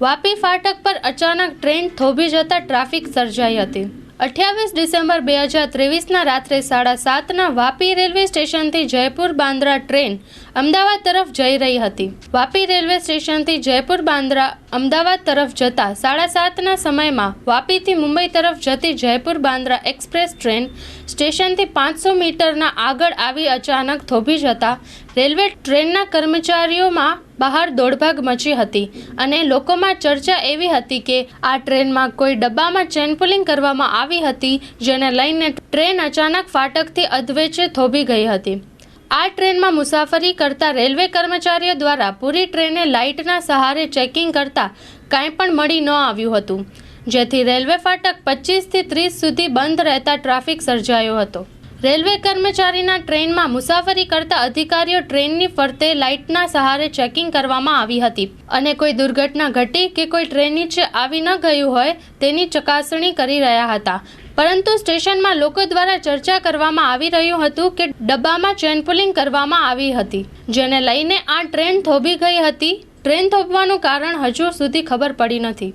વાપી ફાટક પર અચાનક ટ્રેન થોભી જતા ટ્રાફિક સર્જાઈ હતી. અઠ્યાવીસ ડિસેમ્બર બે હજાર ત્રેવીસના રાત્રે સાડા સાતના વાપી રેલવે સ્ટેશનથી જયપુર બાંદ્રા ટ્રેન અમદાવાદ તરફ જઈ રહી હતી. વાપી રેલવે સ્ટેશનથી જયપુર બાંદ્રા અમદાવાદ તરફ જતા સાડા સાતના સમયમાં વાપીથી મુંબઈ તરફ જતી જયપુર બાંદ્રા એક્સપ્રેસ ટ્રેન સ્ટેશનથી પાંચસો મીટરના આગળ આવી અચાનક થોભી જતા રેલવે ટ્રેનના કર્મચારીઓમાં બહાર દોડભાગ મચી હતી અને લોકોમાં ચર્ચા એવી હતી કે આ ટ્રેનમાં કોઈ ડબ્બામાં ચેન પુલિંગ કરવામાં આવી હતી, જેને લઈને ટ્રેન અચાનક ફાટકથી અધવેચે થોભી ગઈ હતી. આ ટ્રેનમાં મુસાફરી કરતા રેલવે કર્મચારીઓ દ્વારા પૂરી ટ્રેને લાઇટના સહારે ચેકિંગ કરતા કાંઈ પણ મળી ન આવ્યું હતું, જેથી રેલવે ફાટક પચીસથી ત્રીસ સુધી બંધ રહેતા ટ્રાફિક સર્જાયો હતો. રેલવે કર્મચારીના ટ્રેનમાં મુસાફરી કરતા અધિકારીઓ ટ્રેનની ફરતે લાઇટના સહારે ચેકિંગ કરવામાં આવી હતી. અને કોઈ દુર્ઘટના ઘટી કે કોઈ ટ્રેન નીચે આવી ન ગયું હોય તેની ચકાસણી કરી રહ્યા હતા. પરંતુ સ્ટેશનમાં લોકો દ્વારા ચર્ચા કરવામાં આવી રહ્યું હતું કે ડબ્બામાં ચેન પુલિંગ કરવામાં આવી હતી, જેને લઈને આ ટ્રેન થોભી ગઈ હતી. ટ્રેન થોભવાનું કારણ હજુ સુધી ખબર પડી નથી.